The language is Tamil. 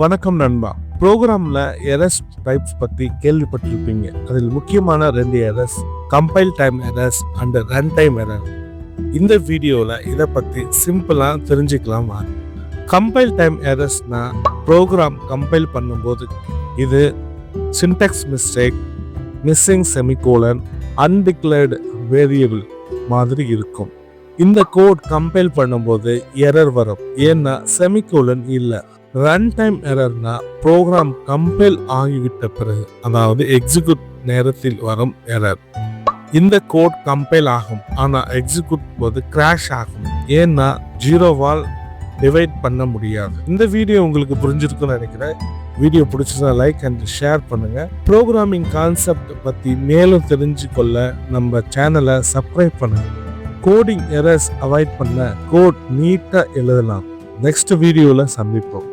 வணக்கம் நண்பா. ப்ரோக்ராம்ல எரஸ் டைப்ஸ் பத்தி கேள்விப்பட்டிருப்பீங்க. அதில் முக்கியமான ரெண்டு errors compile time errors and run time error இந்த வீடியோவில் இதை பற்றி சிம்பிளாக தெரிஞ்சுக்கலாம் வாங்க. கம்பைல் டைம் எரஸ்னா ப்ரோக்ராம் கம்பைல் பண்ணும்போது இது syntax mistake missing semicolon undeclared variable மாதிரி இருக்கும். இந்த கோட் கம்பைல் பண்ணும்போது எரர் வரும். ஏன்னா செமிகோலன் இல்லை. ரன் டைம் எரர்னா ப்ரோக்ராம் கம்பைல் ஆகிவிட்ட பிறகு அதாவது எக்ஸிக்யூட் நேரத்தில் வரும் எரர் இந்த கோட் கம்பைல் ஆகும் ஆனால் எக்ஸிக்யூட் போது கிராஷ் ஆகும். ஏன்னா ஜீரோவால் டிவைட் பண்ண முடியாது. இந்த வீடியோ உங்களுக்கு புரிஞ்சிருக்குன்னு நினைக்கிறேன். வீடியோ பிடிச்சதா லைக் அண்ட் ஷேர் பண்ணுங்க. ப்ரோக்ராமிங் கான்செப்ட் பற்றி மேலும் தெரிஞ்சு கொள்ள நம்ம சேனலை சப்ஸ்கிரைப் பண்ணுங்க. கோடிங் எரர்ஸ் அவாய்ட் பண்ண கோட் நீட்டாக எழுதலாம். நெக்ஸ்ட் வீடியோவில் சந்திப்போம்.